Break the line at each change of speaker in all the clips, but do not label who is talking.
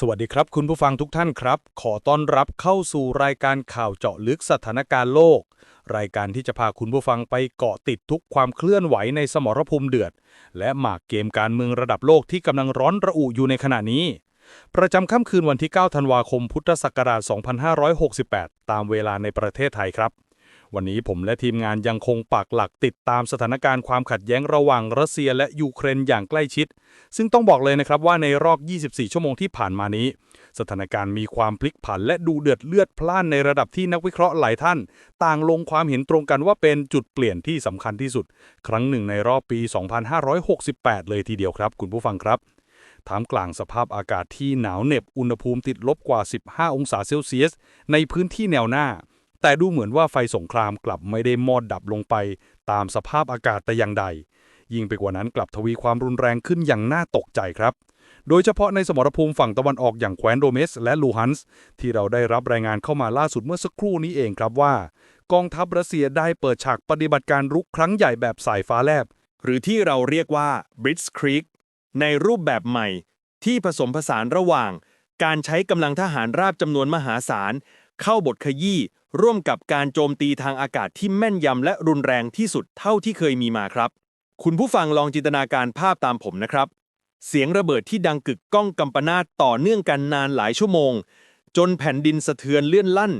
สวัสดีครับ คุณผู้ฟังทุกท่านครับ ขอต้อนรับเข้าสู่รายการข่าวเจาะลึกสถานการณ์โลก รายการที่จะพาคุณผู้ฟังไปเกาะติดทุกความเคลื่อนไหวในสมรภูมิเดือด และหมากเกมการเมืองระดับโลกที่กำลังร้อนระอุอยู่ในขณะนี้ ประจำค่ำคืนวันที่ 9 ธันวาคม พุทธศักราช 2568 ตามเวลาในประเทศไทยครับ วันนี้ผมและทีมงานยังคงปักหลักติดตามสถานการณ์ความขัดแย้งระหว่างรัสเซียและยูเครนอย่างใกล้ชิด ซึ่งต้องบอกเลยนะครับว่าในรอบ 24 ชั่วโมงที่ผ่านมานี้ สถานการณ์มีความพลิกผัน และดูเดือดเลือดพล่านในระดับที่นักวิเคราะห์หลายท่าน ต่างลงความเห็นตรงกันว่าเป็นจุดเปลี่ยนที่สำคัญที่สุด ครั้งหนึ่งในรอบปี 2568 เลยทีเดียวครับ คุณผู้ฟังครับท่ามกลางสภาพอากาศที่หนาวเหน็บอุณหภูมิติดลบกว่า 15 องศาเซลเซียส ในพื้นที่แนวหน้า แต่ดูเหมือนว่าไฟสงครามกลับไม่ได้มอดดับลงไป ตามสภาพอากาศแต่อย่างใด ยิ่งไปกว่านั้นกลับทวีความรุนแรงขึ้นอย่างน่าตกใจครับ โดยเฉพาะในสมรภูมิฝั่งตะวันออกอย่างแคว้นโดเมส และลูฮันส์ที่เราได้รับรายงานเข้ามาล่าสุดเมื่อสักครู่นี้เองครับว่า กองทัพรัสเซียได้เปิดฉากปฏิบัติการรุกครั้งใหญ่แบบสายฟ้าแลบ
หรือที่เราเรียกว่า Blitzkrieg ในรูปแบบใหม่ที่ผสมผสานระหว่าง การใช้กำลังทหารราบจำนวนมหาศาล เข้าบทขยี้ร่วมกับการโจมตีทางอากาศที่แม่นยำและรุนแรงที่สุดเท่าที่เคยมีมาครับ คุณผู้ฟังลองจินตนาการภาพตามผมนะครับ เสียงระเบิดที่ดังกึกก้องกำปนาตต่อเนื่องกันนานหลายชั่วโมง จนแผ่นดินสะเทือนเลื่อนลั่น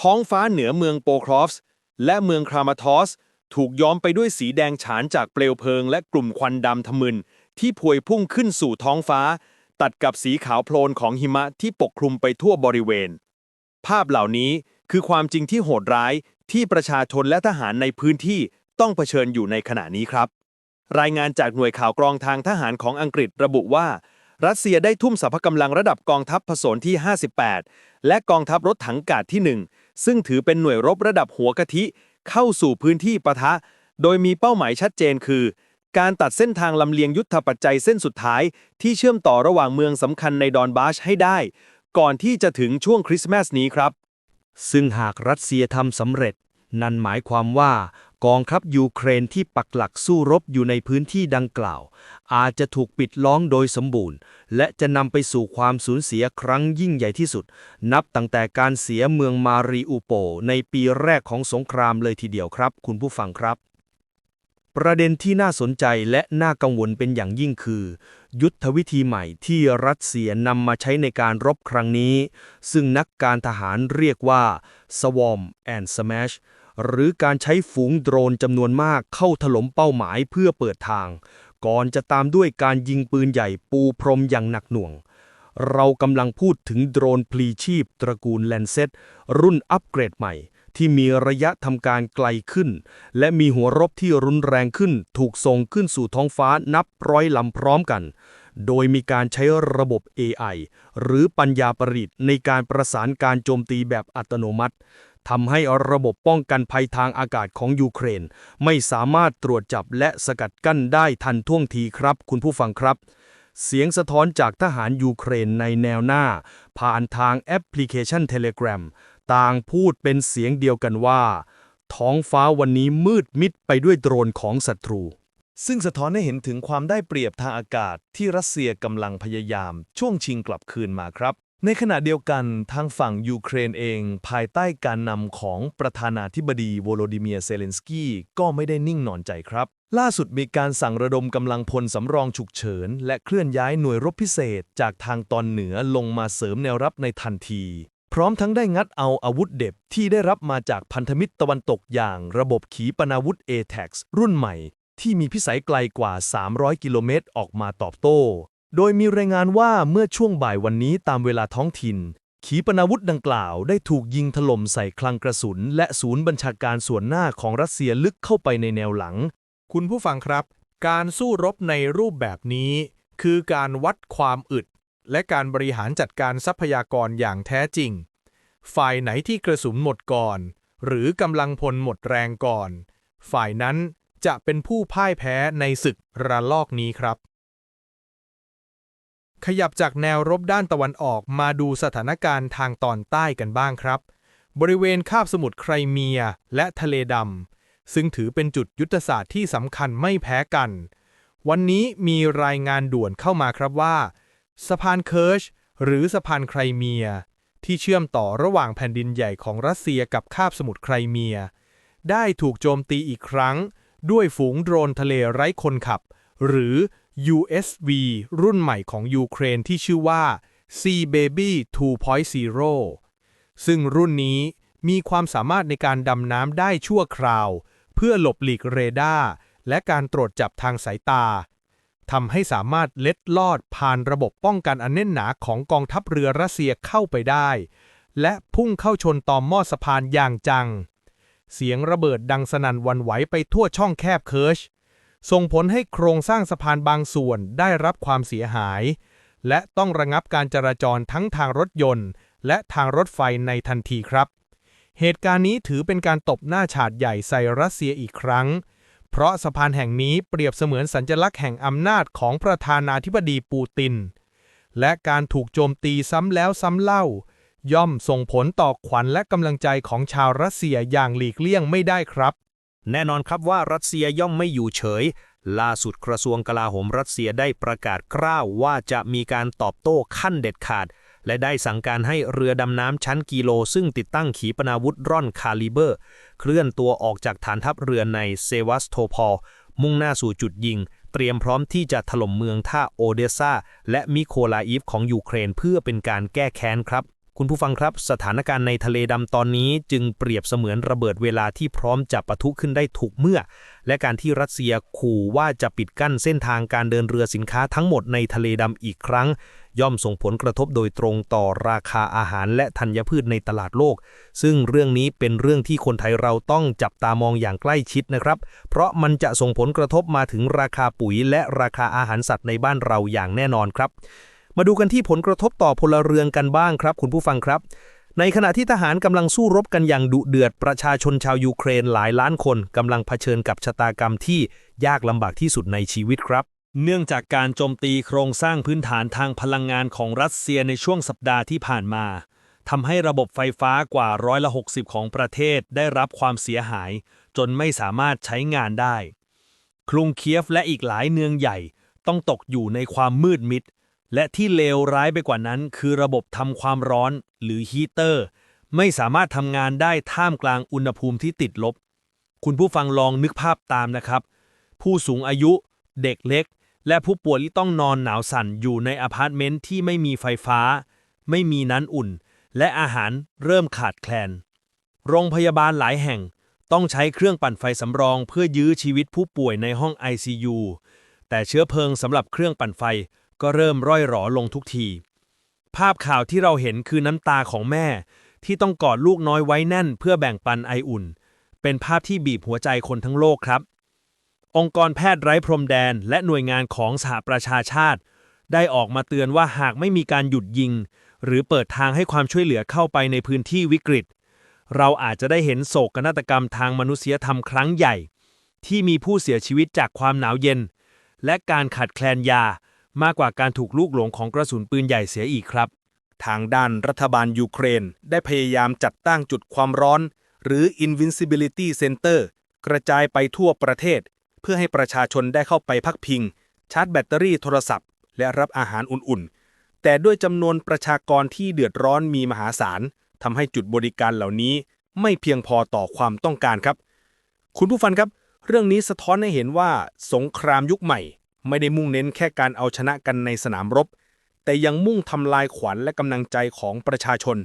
ท้องฟ้าเหนือเมืองโปครอฟส์และเมืองครามาทอส ถูกย้อมไปด้วยสีแดงฉานจากเปลวเพลิง และกลุ่มควันดำทะมึน ที่พวยพุ่งขึ้นสู่ท้องฟ้า ตัดกับสีขาวโพลนของหิมะที่ปกคลุมไปทั่วบริเวณ ภาพเหล่านี้คือความจริงที่โหดร้ายที่ประชาชนและทหารในพื้นที่ต้องเผชิญอยู่ในขณะนี้ครับ รายงานจากหน่วยข่าวกรองทางทหารของอังกฤษระบุว่า รัสเซียได้ทุ่มสรรพกำลังระดับกองทัพผสนที่ 58 และกองทัพรถถังกาดที่ 1 ซึ่งถือเป็นหน่วยรบระดับหัวกะทิ เข้าสู่พื้นที่ปะทะ โดยมีเป้าหมายชัดเจนคือ การตัดเส้นทางลำเลียงยุทธปัจจัยเส้นสุดท้าย ที่เชื่อมต่อระหว่างเมืองสำคัญในดอนบาชให้ได้ ก่อนที่จะถึงช่วงคริสต์มาสนี้ครับ
ซึ่งหากรัสเซียทำสำเร็จ นั่นหมายความว่ากองทัพยูเครนที่ปักหลักสู้รบอยู่ในพื้นที่ดังกล่าว อาจจะถูกปิดล้อมโดยสมบูรณ์ และจะนำไปสู่ความสูญเสียครั้งยิ่งใหญ่ที่สุด นับตั้งแต่การเสียเมืองมาริอูโป ในปีแรกของสงครามเลยทีเดียวครับ คุณผู้ฟังครับ ประเด็นที่น่าสนใจและน่ากังวลเป็นอย่างยิ่งคือ ยุทธวิธีใหม่ที่รัสเซียนำมาใช้ในการรบครั้งนี้ ซึ่งนักการทหารเรียกว่า Swarm and Smash หรือการใช้ฝูงโดรนจำนวนมากเข้าถล่มเป้าหมายเพื่อเปิดทาง ก่อนจะตามด้วยการยิงปืนใหญ่ปูพรมอย่างหนักหน่วง เรากำลังพูดถึงโดรนพลีชีพตระกูลแลนเซตรุ่นอัปเกรดใหม่ ที่มีระยะทำการไกลขึ้น และมีหัวรบที่รุนแรงขึ้น ถูกส่งขึ้นสู่ท้องฟ้านับร้อยลำพร้อมกัน โดยมีการใช้ระบบ AI หรือปัญญาประดิษฐ์ในการประสานการโจมตีแบบอัตโนมัติทำให้ระบบป้องกันภัยทางอากาศของยูเครน ไม่สามารถตรวจจับและสกัดกั้นได้ทันท่วงทีครับ คุณผู้ฟังครับ เสียงสะท้อนจากทหารยูเครนในแนวหน้า ผ่านทางแอปพลิเคชัน Telegram ต่างพูดเป็นเสียงเดียวกันว่า ท้องฟ้าวันนี้มืดมิดไปด้วยโดรนของศัตรู
ซึ่งสะท้อนให้เห็นถึงความได้เปรียบทางอากาศที่รัสเซียกำลังพยายาม ช่วงชิงกลับคืนมาครับ ในขณะเดียวกันทางฝั่งยูเครนเอง ภายใต้การนำของประธานาธิบดีโวโลดิเมียเซเลนสกี้ก็ไม่ได้นิ่งนอนใจครับล่าสุดมีการสั่งระดมกำลังพลสำรองฉุกเฉิน และเคลื่อนย้ายหน่วยรบพิเศษ จากทางตอนเหนือลงมาเสริมแนวรับในทันที พร้อมทั้งได้งัดเอาอาวุธเด็บที่ได้รับมาจากพันธมิตรตะวันตกอย่างระบบขีปนาวุธ ATAX รุ่นใหม่ ที่มีพิสัยไกลกว่า 300 กิโลเมตรออกมาตอบโต้ โดยมีรายงานว่าเมื่อช่วงบ่ายวันนี้ตามเวลาท้องถิ่น ขีปนาวุธดังกล่าวได้ถูกยิงถล่มใส่คลังกระสุน และศูนย์บัญชาการส่วนหน้าของรัสเซียลึกเข้าไปในแนวหลัง
คุณผู้ฟังครับ การสู้รบในรูปแบบนี้ คือการวัดความอึด และการบริหารจัดการทรัพยากรอย่างแท้จริง ฝ่ายไหนที่กระสุนหมดก่อน หรือกำลังพลหมดแรงก่อน ฝ่ายนั้นจะเป็นผู้พ่ายแพ้ในศึกระลอกนี้ครับ ขยับจากแนวรบด้านตะวันออกมาดูสถานการณ์ทางตอนใต้กันบ้างครับ บริเวณคาบสมุทรไครเมียและทะเลดำซึ่งถือเป็นจุดยุทธศาสตร์ที่สำคัญไม่แพ้กัน วันนี้มีรายงานด่วนเข้ามาครับว่า สะพานเคิร์ชหรือสะพานไครเมีย ที่เชื่อมต่อระหว่างแผ่นดินใหญ่ของรัสเซียกับคาบสมุทรไครเมีย ได้ถูกโจมตีอีกครั้ง ด้วยฝูงโดรนทะเลไร้คนขับ หรือ USV รุ่นใหม่ของยูเครนที่ชื่อว่า Sea Baby 2.0 ซึ่งรุ่นนี้มีความสามารถในการดำน้ำได้ชั่วคราว เพื่อหลบหลีกเรดาร์และการตรวจจับทางสายตา ทำให้สามารถเล็ดลอดผ่านระบบป้องกันอันแน่นหนาของกองทัพเรือรัสเซียเข้าไปได้ และพุ่งเข้าชนต่อหม้อสะพานอย่างจัง เสียงระเบิดดังสนั่นวันไหวไปทั่วช่องแคบเคิร์ช ส่งผลให้โครงสร้างสะพานบางส่วนได้รับความเสียหาย และต้องระงับการจราจรทั้งทางรถยนต์ และทางรถไฟในทันทีครับ เหตุการณ์นี้ถือเป็นการตบหน้าฉาดใหญ่ใส่รัสเซียอีกครั้ง เพราะสะพานแห่งนี้เปรียบเสมือนสัญลักษณ์แห่งอำนาจของประธานาธิบดีปูติน และการถูกโจมตีซ้ำแล้วซ้ำเล่า ย่อมส่งผลต่อขวัญและกำลังใจของชาวรัสเซียอย่างหลีกเลี่ยงไม่ได้ครับ
แน่นอนครับว่ารัสเซียย่อมไม่อยู่เฉย ล่าสุดกระทรวงกลาโหมรัสเซียได้ประกาศกล้าวว่าจะมีการตอบโต้ขั้นเด็ดขาด และได้สั่งการให้เรือดำน้ำชั้นกิโล ซึ่งติดตั้งขีปนาวุธร่อนคาลิเบอร์ เคลื่อนตัวออกจากฐานทัพเรือในเซวัสโทพอลมุ่งหน้าสู่จุดยิง เตรียมพร้อมที่จะถล่มเมืองท่าโอเดซาและมิโคลาอีฟของยูเครนเพื่อเป็นการแก้แค้นครับ คุณผู้ฟังครับ สถานการณ์ในทะเลดำตอนนี้จึงเปรียบเสมือนระเบิดเวลาที่พร้อมจะปะทุขึ้นได้ถูกเมื่อ และการที่รัสเซียขู่ว่าจะปิดกั้นเส้นทางการเดินเรือสินค้าทั้งหมดในทะเลดำอีกครั้ง ย่อมส่งผลกระทบโดยตรงต่อราคาอาหารและธัญพืชในตลาดโลก ซึ่งเรื่องนี้เป็นเรื่องที่คนไทยเราต้องจับตามองอย่างใกล้ชิดนะครับ เพราะมันจะส่งผลกระทบมาถึงราคาปุ๋ยและราคาอาหารสัตว์ในบ้านเราอย่างแน่นอนครับ มาดูกันที่ผลกระทบต่อพลเรือนกันบ้างครับ คุณผู้ฟังครับ ในขณะที่ทหารกำลังสู้รบกันอย่างดุเดือด ประชาชนชาวยูเครนหลายล้านคนกำลังเผชิญกับชะตากรรมที่ยากลำบากที่สุดในชีวิตครับ
เนื่องจากการโจมตีโครงสร้างพื้นฐานทางพลังงานของรัสเซียในช่วงสัปดาห์ที่ผ่านมาทำให้ระบบไฟฟ้ากว่าร้อยละ60 ของประเทศได้รับความเสียหาย จนไม่สามารถใช้งานได้ กรุงเคียฟและอีกหลายเมืองใหญ่ต้องตกอยู่ในความมืดมิด และที่เลวร้ายไปกว่านั้น คือระบบทำความร้อนหรือฮีเตอร์ ไม่สามารถทำงานได้ท่ามกลางอุณหภูมิที่ติดลบ คุณผู้ฟังลองนึกภาพตามนะครับ ผู้สูงอายุ เด็กเล็ก และผู้ป่วยที่ต้องนอนหนาวสั่นอยู่ในอพาร์ตเมนต์ที่ไม่มีไฟฟ้า ไม่มีน้ำอุ่น และอาหารเริ่มขาดแคลน โรงพยาบาลหลายแห่งต้องใช้เครื่องปั่นไฟสำรองเพื่อยื้อชีวิตผู้ป่วยในห้อง ICU แต่เชื้อเพลิงสำหรับเครื่องปั่นไฟ ก็เริ่มร่อยหรอลงทุกที ภาพข่าวที่เราเห็นคือน้ำตาของแม่ ที่ต้องกอดลูกน้อยไว้แน่น เพื่อแบ่งปันไออุ่น เป็นภาพที่บีบหัวใจคนทั้งโลกครับ องค์กรแพทย์ไร้พรมแดน และหน่วยงานของสหประชาชาติ ได้ออกมาเตือนว่าหากไม่มีการหยุดยิง หรือเปิดทางให้ความช่วยเหลือเข้าไปในพื้นที่วิกฤต เราอาจจะได้เห็นโศกนาฏกรรมทางมนุษยธรรมครั้งใหญ่ ที่มีผู้เสียชีวิตจากความหนาวเย็น และการขาดแคลนยา มากกว่าการถูกลูกหลงของกระสุนปืนใหญ่เสียอีกครับ
ทางด้านรัฐบาลยูเครน ได้พยายามจัดตั้งจุดความร้อน หรือ Invincibility Center กระจายไปทั่วประเทศ เพื่อให้ประชาชนได้เข้าไปพักพิง ชาร์จแบตเตอรี่โทรศัพท์ และรับอาหารอุ่นๆ แต่ด้วยจำนวนประชากรที่เดือดร้อนมีมหาศาลทำให้จุดบริการเหล่านี้ไม่เพียงพอต่อความต้องการครับ คุณผู้ฟังครับ เรื่องนี้สะท้อนให้เห็นว่าสงครามยุคใหม่ ไม่ได้มุ่งเน้นแค่การเอาชนะกันในสนามรบ แต่ยังมุ่งทำลายขวัญและกำลังใจของประชาชน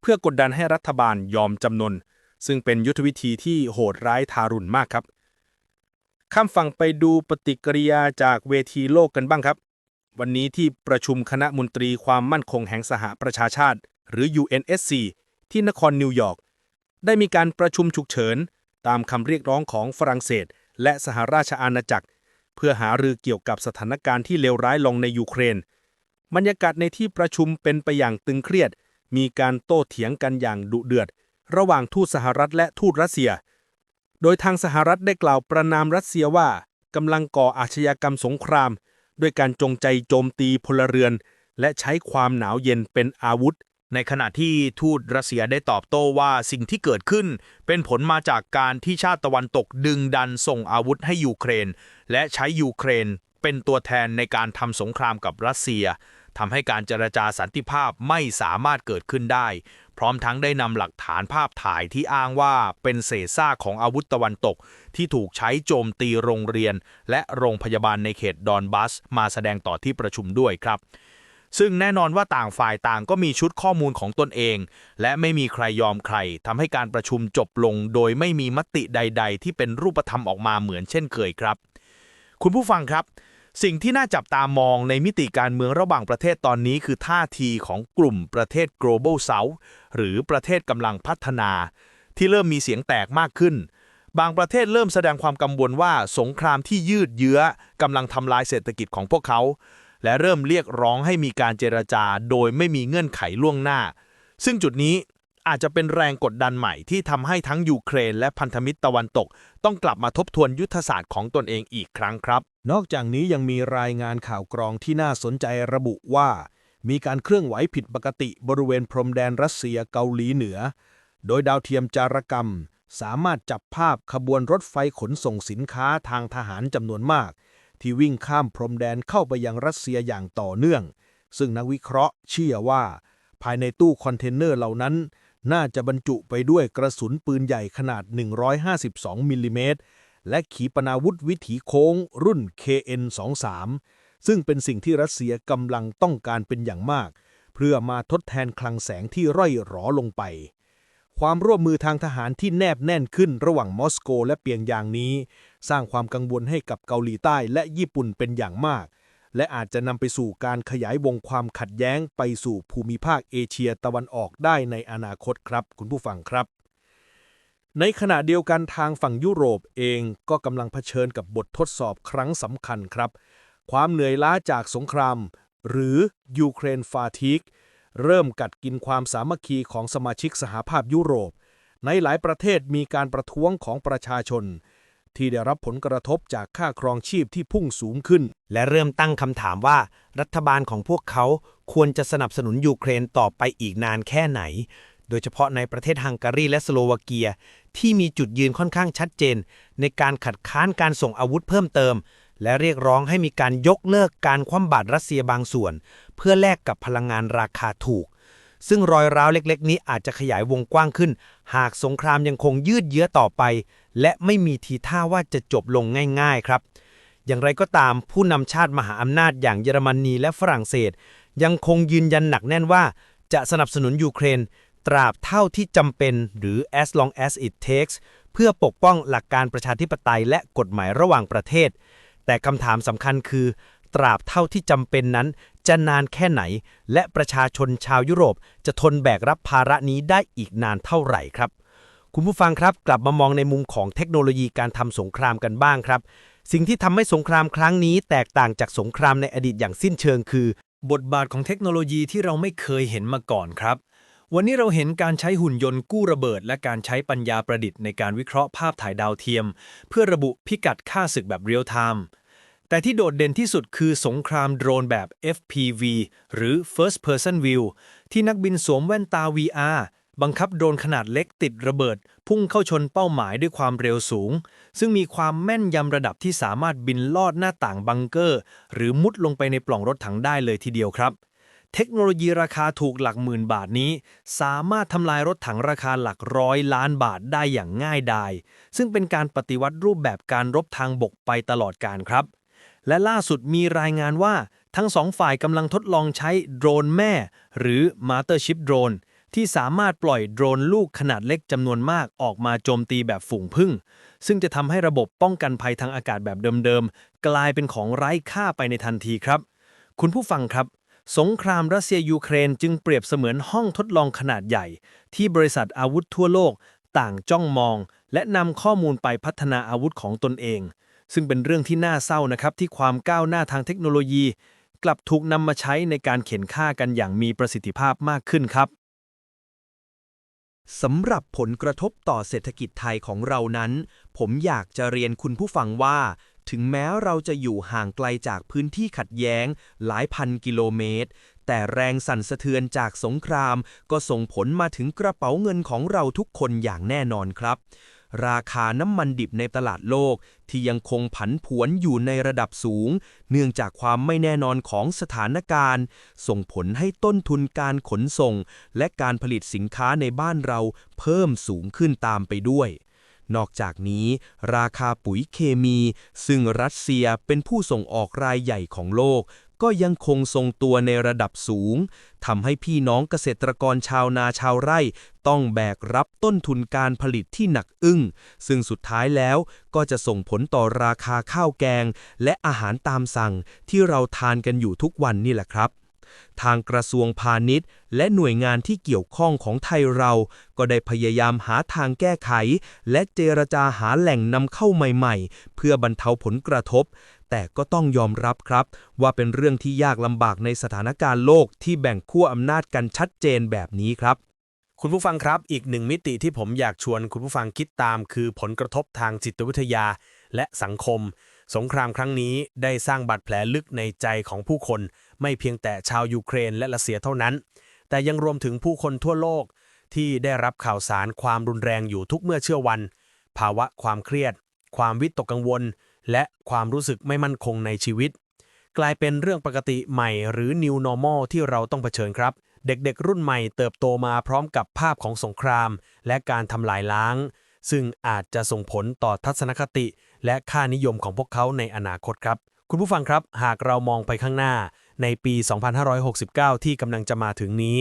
เพื่อกดดันให้รัฐบาลยอมจำนน ซึ่งเป็นยุทธวิธีที่โหดร้ายทารุณมากครับ ข้ามฝั่งไปดูปฏิกิริยาจากเวทีโลกกันบ้างครับ วันนี้ที่ประชุมคณะมนตรีความมั่นคงแห่งสหประชาชาติ หรือ UNSC ที่นครนิวยอร์กได้มีการประชุมฉุกเฉิน ตามคำเรียกร้องของฝรั่งเศส และสหราชอาณาจักร พื่อหารือเกี่ยวกับสถานการณ์ที่เลวร้ายลงในยูเครน บรรยากาศในที่ประชุมเป็นไปอย่างตึงเครียด มีการโต้เถียงกันอย่างดุเดือด ระหว่างทูตสหรัฐและทูตรัสเซีย โดยทางสหรัฐได้กล่าวประนามรัสเซียว่ากำลังก่ออาชญากรรมสงคราม ด้วยการจงใจโจมตีพลเรือน และใช้ความหนาวเย็นเป็นอาวุธ
ในขณะที่ทูตรัสเซียได้ตอบโต้ว่าสิ่งที่เกิดขึ้น เป็นผลมาจากการที่ชาติตะวันตกดึงดันส่งอาวุธให้ยูเครน และใช้ยูเครนเป็นตัวแทนในการทำสงครามกับรัสเซีย
ทำให้การเจรจาสันติภาพไม่สามารถเกิดขึ้นได้ พร้อมทั้งได้นำหลักฐานภาพถ่ายที่อ้างว่าเป็นเศษซากของอาวุธตะวันตก ที่ถูกใช้โจมตีโรงเรียน และโรงพยาบาลในเขตดอนบัส มาแสดงต่อที่ประชุมด้วยครับ ซึ่งแน่นอนว่าต่างฝ่ายต่างก็มีชุดข้อมูลของตนเอง และไม่มีใครยอมใครทำให้การประชุมจบลง โดยไม่มีมติใด ๆ ที่เป็นรูปธรรมออกมาเหมือนเช่นเคยครับ คุณผู้ฟังครับ สิ่งที่น่าจับตามองในมิติการเมืองระหว่างประเทศตอนนี้ คือท่าทีของกลุ่มประเทศ global south หรือประเทศกำลังพัฒนา ที่เริ่มมีเสียงแตกมากขึ้นบางประเทศเริ่มแสดงความกังวลว่าสงครามที่ยืดเยื้อกำลังทำลายเศรษฐกิจของพวกเขา และเริ่มเรียกร้องให้มีการเจรจาโดยไม่มีเงื่อนไขล่วงหน้า ซึ่งจุดนี้อาจจะเป็นแรงกดดันใหม่ที่ทำให้ทั้งยูเครนและพันธมิตรตะวันตก ต้องกลับมาทบทวนยุทธศาสตร์ของตนเองอีกครั้งครับ
นอกจากนี้ยังมีรายงานข่าวกรองที่น่าสนใจระบุว่า มีการเคลื่อนไหวผิดปกติบริเวณพรมแดนรัสเซียเกาหลีเหนือ โดยดาวเทียมจารกรรม สามารถจับภาพขบวนรถไฟขนส่งสินค้าทางทหารจำนวนมาก ที่วิ่งข้ามพรมแดนเข้าไปยังรัสเซียอย่างต่อเนื่อง ซึ่งนักวิเคราะห์เชื่อว่า ภายในตู้คอนเทนเนอร์เหล่านั้น น่าจะบรรจุไปด้วยกระสุนปืนใหญ่ขนาด 152มิลลิเมตรและขีปนาวุธวิถีโค้งรุ่น KN-23 ซึ่งเป็นสิ่งที่รัสเซียกำลังต้องการเป็นอย่างมาก เพื่อมาทดแทนคลังแสงที่ร่อยหรอลงไป ความร่วมมือทางทหารที่แนบแน่นขึ้นระหว่างมอสโกและเปียงยางนี้ สร้างความกังวลให้กับเกาหลีใต้และญี่ปุ่นเป็นอย่างมาก และอาจจะนำไปสู่การขยายวงความขัดแย้งไปสู่ภูมิภาคเอเชียตะวันออกได้ในอนาคตครับ คุณผู้ฟังครับ ในขณะเดียวกันทางฝั่งยุโรปเองก็กำลังเผชิญกับบททดสอบครั้งสำคัญครับ ความเหนื่อยล้าจากสงคราม หรือยูเครนฟาทิกเริ่มกัดกินความสามัคคีของสมาชิกสหภาพยุโรป ในหลายประเทศมีการประท้วงของประชาชน ที่ได้รับผลกระทบจากค่าครองชีพที่พุ่งสูงขึ้น
และเริ่มตั้งคำถามว่า รัฐบาลของพวกเขาควรจะสนับสนุนยูเครนต่อไปอีกนานแค่ไหน โดยเฉพาะในประเทศฮังการีและสโลวาเกีย ที่มีจุดยืนค่อนข้างชัดเจน ในการขัดค้านการส่งอาวุธเพิ่มเติม และเรียกร้องให้มีการยกเลิกการคว่ำบาตรรัสเซียบางส่วน เพื่อแลกกับพลังงานราคาถูก ซึ่งรอยร้าวเล็กๆ นี้อาจจะขยายวงกว้างขึ้น หากสงครามยังคงยืดเยื้อต่อไป และไม่มีทีท่าว่าจะจบลงง่าย ๆ ครับ อย่างไรก็ตามผู้นำชาติมหาอำนาจอย่างเยอรมนีและฝรั่งเศส ยังคงยืนยันหนักแน่นว่า จะสนับสนุนยูเครน ตราบเท่าที่จำเป็นหรือ as long as it takes เพื่อปกป้องหลักการประชาธิปไตยและกฎหมายระหว่างประเทศ แต่คำถามสำคัญคือ ตราบเท่าที่จำเป็นนั้นจะนานแค่ไหน และประชาชนชาวยุโรปจะทนแบกรับภาระนี้ได้อีกนานเท่าไหร่ครับ คุณผู้ฟังครับกลับมามองในมุมของเทคโนโลยีการทำสงครามกันบ้างครับ สิ่งที่ทำให้สงครามครั้งนี้แตกต่างจากสงครามในอดีตอย่างสิ้นเชิงคือ
บทบาทของเทคโนโลยีที่เราไม่เคยเห็นมาก่อนครับวันนี้เราเห็นการใช้หุ่นยนต์กู้ระเบิด และการใช้ปัญญาประดิษฐ์ในการวิเคราะห์ภาพถ่ายดาวเทียม เพื่อระบุพิกัดค่าศึกแบบเรียลไทม์ แต่ที่โดดเด่นที่สุดคือสงครามโดรนแบบ FPV หรือ First Person View ที่นักบินสวมแว่นตา VR บังคับโดรนขนาดเล็กติดระเบิด พุ่งเข้าชนเป้าหมายด้วยความเร็วสูง ซึ่งมีความแม่นยำระดับที่สามารถบินลอดหน้าต่างบังเกอร์ หรือมุดลงไปในปล่องรถถังได้เลยทีเดียวครับ เทคโนโลยีราคาถูกหลักหมื่นบาทนี้ สามารถทำลายรถถังราคาหลักร้อยล้านบาทได้อย่างง่ายดายซึ่งเป็นการปฏิวัติรูปแบบการรบทางบกไปตลอดการครับ และล่าสุดมีรายงานว่าทั้งสองฝ่ายกำลังทดลองใช้โดรนแม่ หรือ Mothership Drone ที่สามารถปล่อยโดรนลูกขนาดเล็กจำนวนมากออกมาโจมตีแบบฝูงผึ้งซึ่งจะทำให้ระบบป้องกันภัยทางอากาศแบบเดิมๆ กลายเป็นของไร้ค่าไปในทันทีครับ คุณผู้ฟังครับ สงครามรัสเซียยูเครนจึงเปรียบเสมือนห้องทดลองขนาดใหญ่ ที่บริษัทอาวุธทั่วโลก ต่างจ้องมอง และนำข้อมูลไปพัฒนาอาวุธของตนเอง ซึ่งเป็นเรื่องที่น่าเศร้านะครับที่ความก้าวหน้าทางเทคโนโลยี กลับถูกนำมาใช้ในการเข็นฆ่ากันอย่างมีประสิทธิภาพมากขึ้นครับ
สำหรับผลกระทบต่อเศรษฐกิจไทยของเรานั้น ผมอยากจะเรียนคุณผู้ฟังว่า ถึงแม้เราจะอยู่ห่างไกลจากพื้นที่ขัดแย้ง หลายพันกิโลเมตร แต่แรงสั่นสะเทือนจากสงคราม ก็ส่งผลมาถึงกระเป๋าเงินของเราทุกคนอย่างแน่นอนครับ ราคาน้ำมันดิบในตลาดโลกที่ยังคงผันผวนอยู่ในระดับสูง เนื่องจากความไม่แน่นอนของสถานการณ์ ส่งผลให้ต้นทุนการขนส่ง และการผลิตสินค้าในบ้านเราเพิ่มสูงขึ้นตามไปด้วยนอกจากนี้ ราคาปุ๋ยเคมี ซึ่งรัสเซียเป็นผู้ส่งออกรายใหญ่ของโลก ก็ยังคงทรงตัวในระดับสูงทำให้พี่น้องเกษตรกรชาวนาชาวไร่ ต้องแบกรับต้นทุนการผลิตที่หนักอึ้ง ซึ่งสุดท้ายแล้วก็จะส่งผลต่อราคาข้าวแกง และอาหารตามสั่งที่เราทานกันอยู่ทุกวันนี่แหละครับ ทางกระทรวงพาณิชย์ และหน่วยงานที่เกี่ยวข้องของไทยเรา ก็ได้พยายามหาทางแก้ไข และเจรจาหาแหล่งนำเข้าใหม่ๆ เพื่อบรรเทาผลกระทบ แต่ก็ต้องยอมรับครับ ว่าเป็นเรื่องที่ยากลำบากในสถานการณ์โลกที่แบ่งขั้วอำนาจกันชัดเจนแบบนี้ครับ
คุณผู้ฟังครับ อีกหนึ่งมิติที่ผมอยากชวนคุณผู้ฟังคิดตาม คือผลกระทบทางจิตวิทยาและสังคม สงครามครั้งนี้ได้สร้างบาดแผลลึกในใจของผู้คน ไม่เพียงแต่ชาวยูเครนและรัสเซียเท่านั้น แต่ยังรวมถึงผู้คนทั่วโลกที่ได้รับข่าวสารความรุนแรงอยู่ทุกเมื่อเชื่อวัน ภาวะความเครียด ความวิตกกังวล และความรู้สึกไม่มั่นคงในชีวิต กลายเป็นเรื่องปกติใหม่หรือ new normal ที่เราต้องเผชิญครับ เด็กๆ รุ่นใหม่เติบโตมาพร้อมกับภาพของสงคราม และการทำลายล้าง ซึ่งอาจจะส่งผลต่อทัศนคติ และค่านิยมของพวกเขาในอนาคตครับ คุณผู้ฟังครับ หากเรามองไปข้างหน้าในปี 2569 ที่กำลังจะมาถึงนี้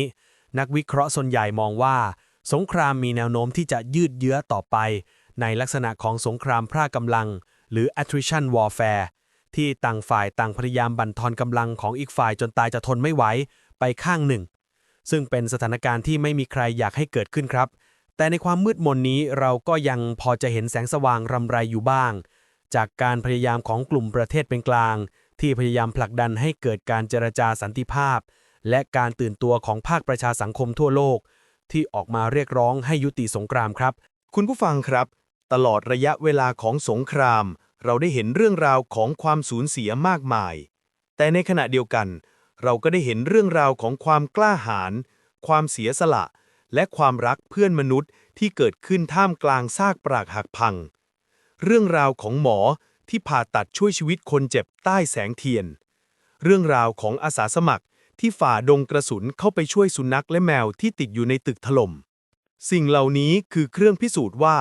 นักวิเคราะห์ส่วนใหญ่มองว่า สงครามมีแนวโน้มที่จะยืดเยื้อต่อไป ในลักษณะของสงครามพร่ากำลัง หรือ attrition warfare ที่ต่างฝ่ายต่างพยายามบั่นทอนกำลังของอีกฝ่ายจนตายจะทนไม่ไหวไปข้างหนึ่ง ซึ่งเป็นสถานการณ์ที่ไม่มีใครอยากให้เกิดขึ้นครับ แต่ในความมืดมนนี้เราก็ยังพอจะเห็นแสงสว่างรำไรอยู่บ้าง จากการพยายามของกลุ่มประเทศเป็นกลาง ที่พยายามผลักดันให้เกิดการเจรจาสันติภาพ และการตื่นตัวของภาคประชาสังคมทั่วโลก ที่ออกมาเรียกร้องให้ยุติสงครามครับ
คุณผู้ฟังครับ ตลอดระยะเวลาของสงคราม เราได้เห็นเรื่องราวของความสูญเสียมากมาย แต่ในขณะเดียวกัน เราก็ได้เห็นเรื่องราวของความกล้าหาญความเสียสละ และความรักเพื่อนมนุษย์ที่เกิดขึ้นท่ามกลางซากปรากหักพัง เรื่องราวของหมอที่ผ่าตัดช่วยชีวิตคนเจ็บใต้แสงเทียน เรื่องราวของอาสาสมัครที่ฝ่าดงกระสุนเข้าไปช่วยสุนัขและแมวที่ติดอยู่ในตึกถล่ม สิ่งเหล่านี้คือเครื่องพิสูจน์ว่า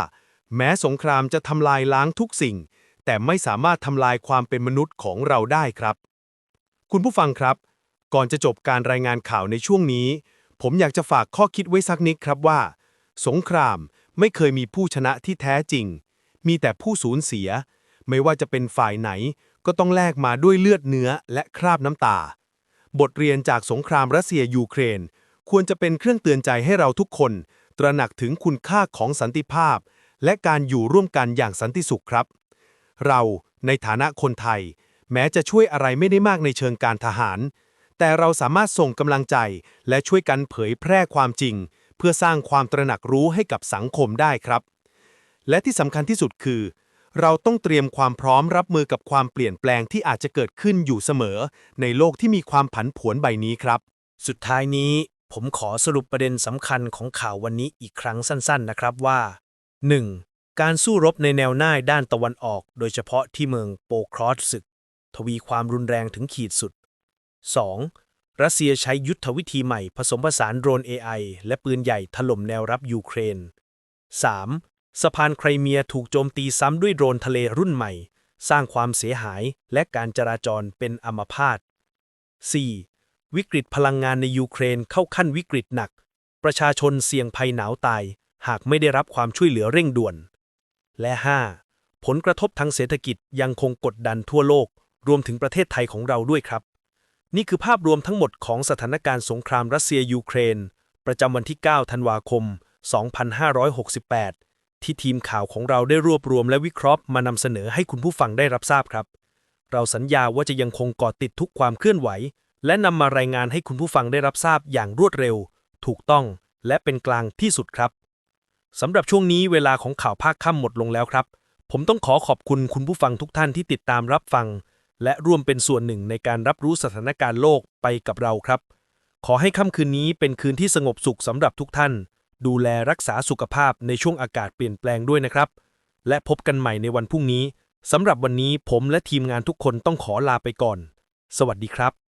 แม้สงครามจะทำลายล้างทุกสิ่ง แต่ไม่สามารถทำลายความเป็นมนุษย์ของเราได้ครับ คุณผู้ฟังครับ ก่อนจะจบการรายงานข่าวในช่วงนี้ ผมอยากจะฝากข้อคิดไว้สักนิดครับว่า สงครามไม่เคยมีผู้ชนะที่แท้จริง มีแต่ผู้สูญเสีย ไม่ว่าจะเป็นฝ่ายไหน ก็ต้องแลกมาด้วยเลือดเนื้อและคราบน้ำตา บทเรียนจากสงครามรัสเซียยูเครน ควรจะเป็นเครื่องเตือนใจให้เราทุกคน ตระหนักถึงคุณค่าของสันติภาพ และการอยู่ร่วมกันอย่างสันติสุขครับ เราในฐานะคนไทย แม้จะช่วยอะไรไม่ได้มากในเชิงการทหาร แต่เราสามารถส่งกำลังใจ และช่วยกันเผยแพร่ความจริง เพื่อสร้างความตระหนักรู้ให้กับสังคมได้ครับ และที่สำคัญที่สุดคือ เราต้องเตรียมความพร้อมรับมือกับความเปลี่ยนแปลงที่อาจจะเกิดขึ้นอยู่เสมอ ในโลกที่มีความผันผวนใบนี้ครับ
สุดท้ายนี้ ผมขอสรุปประเด็นสำคัญของข่าววันนี้อีกครั้งสั้น ๆ นะครับว่า 1. การสู้รบในแนวหน้าด้านตะวันออก โดยเฉพาะที่เมืองโปครอสศึก ทวีความรุนแรงถึงขีดสุด 2. รัสเซียใช้ยุทธวิธีใหม่ผสมผสานโดรน AI และปืนใหญ่ถล่มแนวรับยูเครน 3. สะพานไครเมียถูกโจมตีซ้ำด้วยโดรนทะเลรุ่นใหม่ สร้างความเสียหายและการจราจรเป็นอัมพาต 4. วิกฤตพลังงานในยูเครนเข้าขั้นวิกฤตหนัก ประชาชนเสี่ยงภัยหนาวตาย หากไม่ได้รับความช่วยเหลือเร่งด่วน และ 5. ผลกระทบทางเศรษฐกิจยังคงกดดันทั่วโลก รวมถึงประเทศไทยของเราด้วยครับ นี่คือภาพรวมทั้งหมดของสถานการณ์สงครามรัสเซียยูเครน ประจำวันที่ 9 ธันวาคม 2568 ที่ทีมข่าวของเราได้รวบรวมและวิเคราะห์มานำเสนอให้คุณผู้ฟังได้รับทราบครับ เราสัญญาว่าจะยังคงเกาะติดทุกความเคลื่อนไหว และนำมารายงานให้คุณผู้ฟังได้รับทราบอย่างรวดเร็ว ถูกต้อง และเป็นกลางที่สุดครับสำหรับช่วงนี้เวลาของข่าวภาคค่ำหมดลงแล้วครับ ผมต้องขอขอบคุณคุณผู้ฟังทุกท่านที่ติดตามรับฟัง และร่วมเป็นส่วนหนึ่งในการรับรู้สถานการณ์โลกไปกับเราครับ ขอให้ค่ำคืนนี้เป็นคืนที่สงบสุขสำหรับทุกท่าน ดูแลรักษาสุขภาพในช่วงอากาศเปลี่ยนแปลงด้วยนะครับ และพบกันใหม่ในวันพรุ่งนี้สำหรับวันนี้ผมและทีมงานทุกคนต้องขอลาไปก่อน สวัสดีครับ